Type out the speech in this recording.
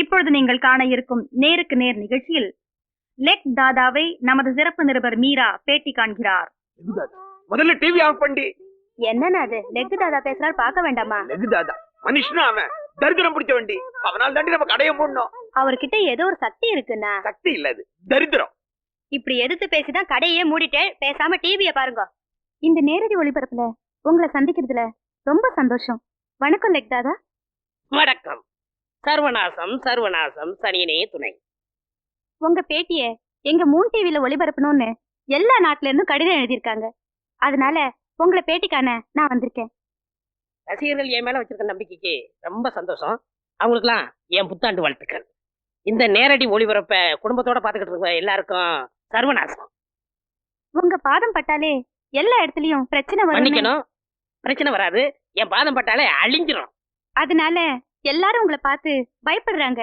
இப்பொழுது நீங்கள் காண இருக்கும் நேருக்கு நேர் நிகழ்ச்சியில் லெக் தாதாவை நமது சிறப்பு நிருபர் மீரா பேட்டி காண்கிறார். முதல்ல டிவி ஆஃப் பண்ணி. என்னன்னா அது? லெக் தாதா பேசுறாரு பார்க்க வேண்டாமா? லெகுதாதா மனுஷனா அவன். தரித்திரம் பிடிச்ச வண்டி. அவனால் தாண்டி நம்ம கடைய மூடணும். அவர்கிட்ட ஏதோ ஒரு சக்தி இருக்குண்ணா. சக்தி இல்ல அது. தரித்திரம். இப்படி எதிர்த்து பேசிதான் கடையே மூடிட்டு பேசாம டிவிய பாருங்க. இந்த நேரடி ஒளிபரப்புல உங்களை சந்திக்கிறதுல ரொம்ப சந்தோஷம். வணக்கம் லெக் தாதா. வணக்கம். சர்வநாசம் சர்வநாசம் சனியனே துணை. உங்க பேட்டிய எங்க மூன் டிவில ஒளிபரப்பணும்னு எல்லா நாட்டுல இருந்தும் கடிதம் எழுதியிருக்காங்க. அதனால உங்களை பேட்டிக்கான நான் வந்திருக்கேன். ரசிகர்கள் என் மேல வச்சிருக்க நம்பிக்கைக்கு ரொம்ப சந்தோஷம். அவங்களுக்குலாம் என் புத்தாண்டு வாழ்த்துக்கள். இந்த நேரடி ஒளிபரப்ப குடும்பத்தோட பாத்துக்கிட்டு இருக்க எல்லாருக்கும் சர்வநாசம். உங்க பாதம் பட்டாலே எல்லா இடத்துலயும் பிரச்சனை மன்னிக்கணும். பிரச்சனை வராது. என் பாதம் பட்டாலே அழிஞ்சிரும். அதனால எல்லாரும் உங்களை பார்த்து பயப்படுறாங்க.